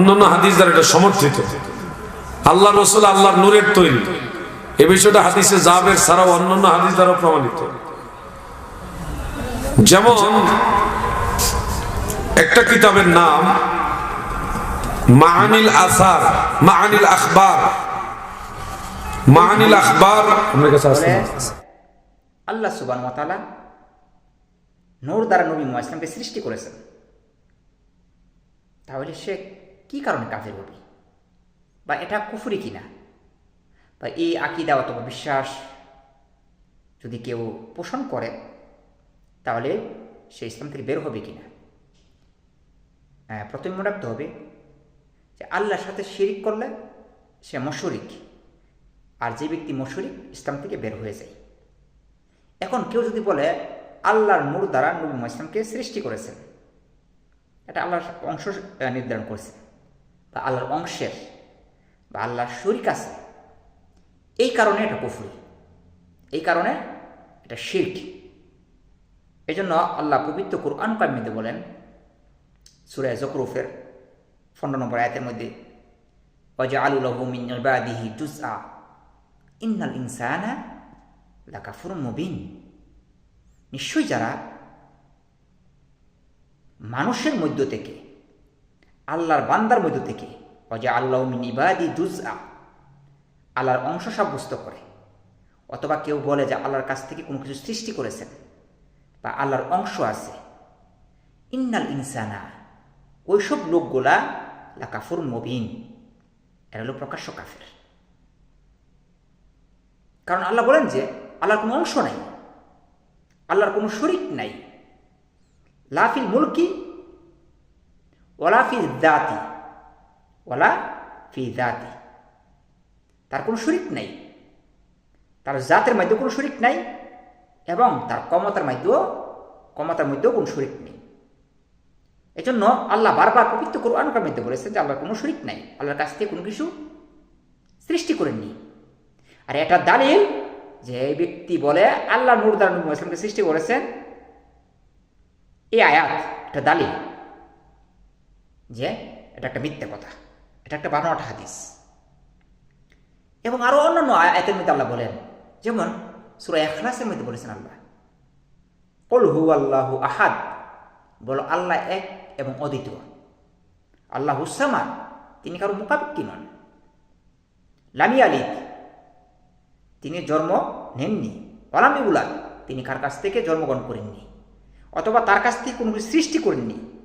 অন্যান্য হাদিস দ্বারা এটা সমর্থিত। আল্লাহ রসুল আল্লাহর নূরের তৈরি। এ বিষয়টা হাদিসে জাবের ছাড়াও অন্যান্য হাদিস দ্বারা প্রমাণিত। যেমন একটা কিতাবের নাম মাহানিল আসার মাহানিল আখবার। মাহানিল আখবার? আল্লাহ সুবান নূর দ্বারা নবী মুসলামকে সৃষ্টি করেছেন। তাহলে সে কি কারণে কাফের হবে? বা এটা কুফুরি কিনা? বা এই আকিদা অথবা বিশ্বাস যদি কেউ পোষণ করে, তাহলে সে ইসলাম থেকে বের হবে কিনা? হ্যাঁ প্রথমে মনে রাখতে হবে যে আল্লাহর সাথে শিরিক করলে সে মশরিক, আর যে ব্যক্তি মশরিক, ইসলাম থেকে বের হয়ে যায়। এখন কেউ যদি বলে আল্লাহর নূর দ্বারা নবী ইসলামকে সৃষ্টি করেছেন, এটা আল্লাহর অংশ নির্ধারণ করেছেন বা আল্লাহর অংশের বা আল্লাহর শরিক আছে, এই কারণে এটা কুফরি, এই কারণে এটা এই জন্য আল্লাহ পবিত্র কুরআন কামিতে বলেন সুরায় জকরুফের পনেরো নম্বর আয়াতের মধ্যে অজা আলুলহু মিন ইবাদিহি জুজআ ইন্নাল ইনসানা লাকাফুর মুবিন। নিশ্চয়ই যারা মানুষের মধ্য থেকে আল্লাহর বান্দার মধ্য থেকে। অজা আল্লাহ মিন ইবাদি জুজআ আল্লাহর অংশ সাব্যস্ত করে। অথবা কেউ বলে যে আল্লাহর কাছ থেকে কোনো কিছু সৃষ্টি করেছেন বা আল্লাহর অংশ আছে। ইন্নাল ইনসানা, ওইসব লোকগুলা লাকাফুর মবিন। এরা হলো প্রকাশ্য কাফের। কারণ আল্লাহ বলেন যে আল্লাহর কোনো অংশ নাই। আল্লাহর কোনো শরিক নাই। লাফিল মুলকি ওলা ফি দাতি ওলা ফি দাতি তার কোনো শরিক নাই। তার জাতের মধ্যে কোনো শরিক নাই এবং তার ক্ষমতার মধ্যেও ক্ষমতার মধ্যেও কোনো শরিক নেই। এজন্য আল্লাহ বারবার পবিত্র কোরআনকার মধ্যে বলেছেন যে আল্লাহর কোনো শরিক নাই। আল্লাহর কাছ থেকে কোনো কিছু সৃষ্টি করেননি। আর এটা দালিল যে এই ব্যক্তি বলে আল্লাহ নুরদার নবী ইসলামকে সৃষ্টি করেছেন। এই আয়াত, এটা দালিল। যে এটা একটা মিথ্যে কথা, এটা একটা বানোয়াট হাদিস। এবং আরও অন্যান্য আয়াতের মধ্যে আল্লাহ বলেন, যেমন সুরা এখলাসের মধ্যে বলেছেন আল্লাহ, কল হু আল্লাহু আহাদ বলো আল্লাহ এক এবং অদ্বিতীয়। আল্লাহ হুসামা তিনি কারও মোকাবিকি নন। লামি আলিদ তিনি জন্ম নেননি। অলামি তিনি কার কাছ থেকে জন্মগ্রহণ করেননি। অথবা তার কাছ থেকে কোনো সৃষ্টি করেননি।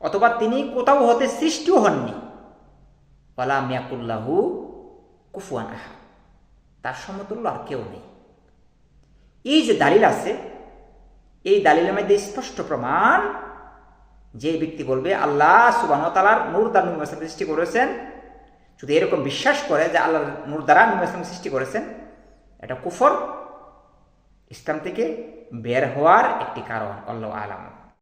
অথবা তিনি কোথাও হতে সৃষ্টিও হননি। ওয়ালা মিয়াকুল্লাহু কুফুয়ান আহা তার সমতুল্য আর কেউ নেই। এই যে দালিল আছে, এই দালিলের মধ্যে স্পষ্ট প্রমাণ, যে ব্যক্তি বলবে, আল্লাহ সুবান তালার নূর দ্বারা নবী আসলাম সৃষ্টি করেছেন। যদি এরকম বিশ্বাস করে যে আল্লাহ নূর দ্বারা নবী আসলাম সৃষ্টি করেছেন, এটা কুফর। ইসলাম থেকে বের হওয়ার একটি কারণ, আল্লাহ আলাম।